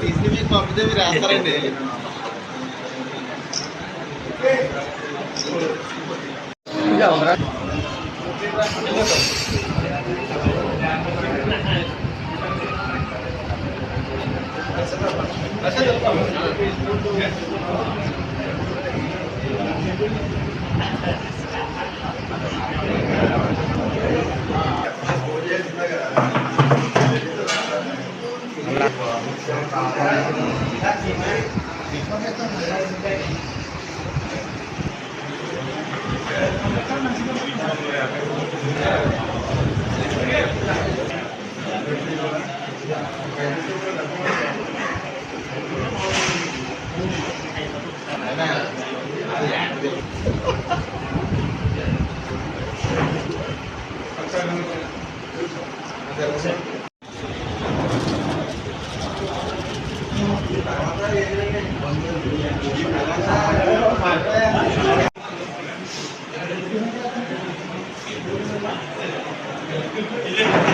తీసుకుని మీకు పంపితే మీరు వేస్తారండి Gracias. Millet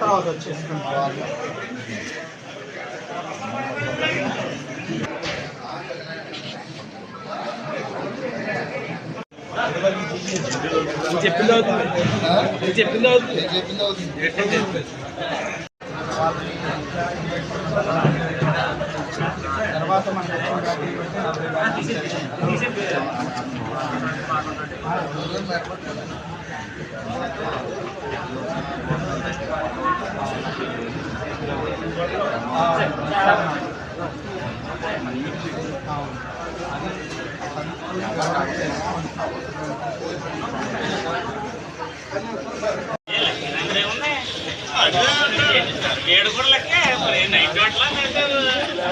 తర్వాత వచ్చేసుకుంటాం చెప్పింది అవుతుంది చెప్పింది అవుతుంది చెప్పింది అవుతుంది తర్వాత మనకి ఏడు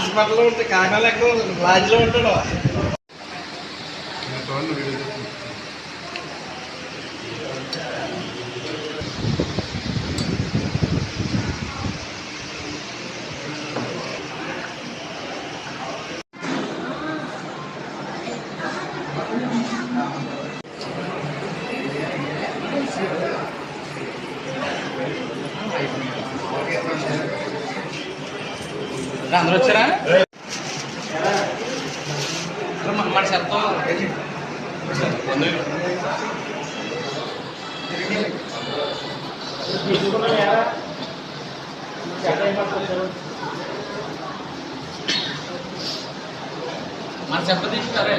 హాస్పిటల్లో ఉంటే కాకినాడ ఎక్కువ లాడ్జ్లో ఉంటాడు. అందరూ వచ్చారా? మన శబ్దం మన శబ్దం తీసుకుంటారే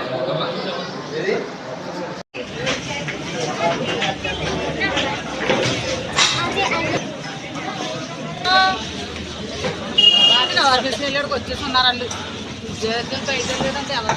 ఆఫీస్కి వెళ్ళాడికి వచ్చేసి ఉన్నారు వాళ్ళు ఉద్యోగం బయట లేదంటే ఎవరు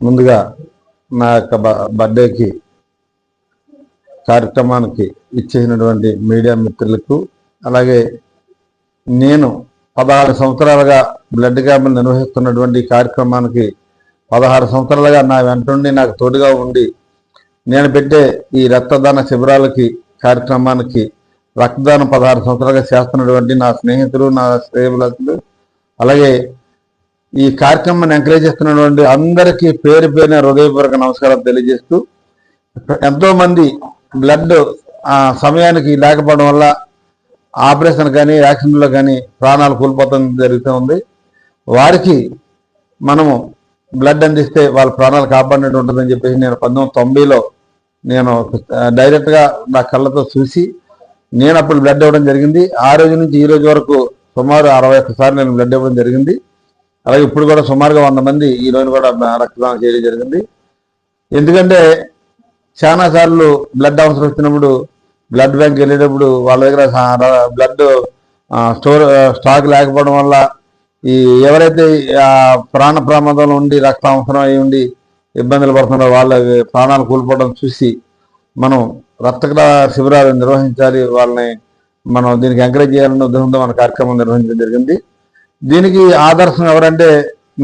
ముందుగా నా యొక్క బ- బర్త్డేకి కార్యక్రమానికి ఇచ్చేసినటువంటి మీడియా మిత్రులకు అలాగే నేను పదహారు సంవత్సరాలుగా బ్లడ్ క్యాంపులు నిర్వహిస్తున్నటువంటి కార్యక్రమానికి పదహారు సంవత్సరాలుగా నా వెంటుండి నాకు తోడుగా ఉండి నేను పెట్టే ఈ రక్తదాన శిబిరాలకి కార్యక్రమానికి రక్తదానం పదహారు సంవత్సరాలుగా చేస్తున్నటువంటి నా స్నేహితులు నా స్నేహితులు అలాగే ఈ కార్యక్రమాన్ని ఎంకరేజ్ చేస్తున్నటువంటి అందరికీ పేరు పేరున హృదయపూర్వక నమస్కారం తెలియజేస్తూ ఎంతోమంది బ్లడ్ ఆ సమయానికి లేకపోవడం వల్ల ఆపరేషన్ కానీ యాక్సిడెంట్లో కానీ ప్రాణాలు కోల్పోతం జరుగుతూ ఉంది. వారికి మనము బ్లడ్ అందిస్తే వాళ్ళ ప్రాణాలు కాపాడినట్టు ఉంటుందని చెప్పేసి నేను పంతొమ్మిది తొంభైలో నేను డైరెక్ట్గా నా కళ్ళతో చూసి నేను అప్పుడు బ్లడ్ ఇవ్వడం జరిగింది. ఆ రోజు నుంచి ఈ రోజు వరకు సుమారు అరవై ఒక్కసారి నేను బ్లడ్ ఇవ్వడం జరిగింది. అలాగే ఇప్పుడు కూడా సుమారుగా వంద మంది ఈ రోజు కూడా రక్తదానం చేయడం జరిగింది. ఎందుకంటే చాలా సార్లు బ్లడ్ అవసరం వచ్చినప్పుడు బ్లడ్ బ్యాంక్ వెళ్ళేటప్పుడు వాళ్ళ దగ్గర బ్లడ్ స్టోర్ స్టాక్ లేకపోవడం వల్ల ఈ ఎవరైతే ప్రాణ ప్రమాదంలో ఉండి రక్త అవసరం అయి ఉండి ఇబ్బందులు పడుతున్నారో వాళ్ళ ప్రాణాలు కోల్పోవడం చూసి మనం రక్త శిబిరాలు నిర్వహించాలి వాళ్ళని మనం దీనికి ఎంకరేజ్ చేయాలన్న ఉద్దేశంతో మన కార్యక్రమం నిర్వహించడం జరిగింది. దీనికి ఆదర్శం ఎవరంటే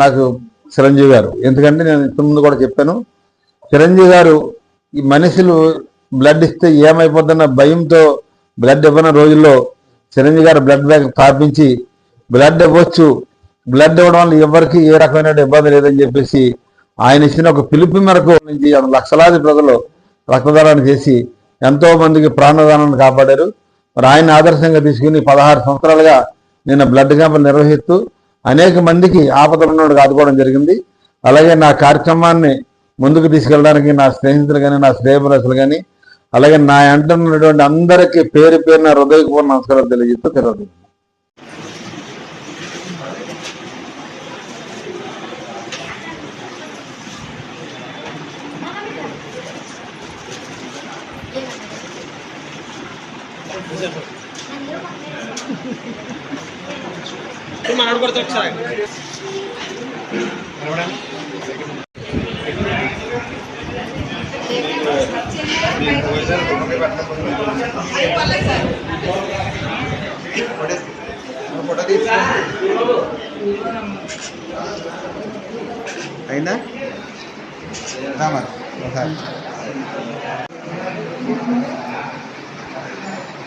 నాకు చిరంజీవి గారు. ఎందుకంటే నేను ఇంతకుముందు కూడా చెప్పాను చిరంజీవి గారు ఈ మనుషులు బ్లడ్ ఇస్తే ఏమైపోతున్న భయంతో బ్లడ్ ఇవ్వని రోజుల్లో చిరంజీవి గారు బ్లడ్ బ్యాంక్ స్థాపించి బ్లడ్ ఇవ్వచ్చు. బ్లడ్ ఇవ్వడం వల్ల ఎవరికి ఏ రకమైన ఇబ్బంది లేదని చెప్పేసి ఆయన ఇచ్చిన ఒక పిలుపు మేరకు నుంచి లక్షలాది ప్రజలు రక్తదానం చేసి ఎంతో మందికి ప్రాణదానాన్ని కాపాడారు. మరి ఆయన ఆదర్శంగా తీసుకుని పదహారు సంవత్సరాలుగా నేను బ్లడ్ క్యాంపులు నిర్వహిస్తూ అనేక మందికి ఆపదలు ఆదుకోవడం జరిగింది. అలాగే నా కార్యక్రమాన్ని ముందుకు తీసుకెళ్ళడానికి నా స్నేహితులు కానీ నా శ్రేయపురసులు కానీ అలాగే నా వెంట ఉన్నటువంటి అందరికీ పేరు పేరున హృదయపూర్ణ నమస్కారాలు తెలియజేస్తూ తెలియదు మనోడు కొడితే ఒకసారి. అయిందా? రామా ఒకసారి.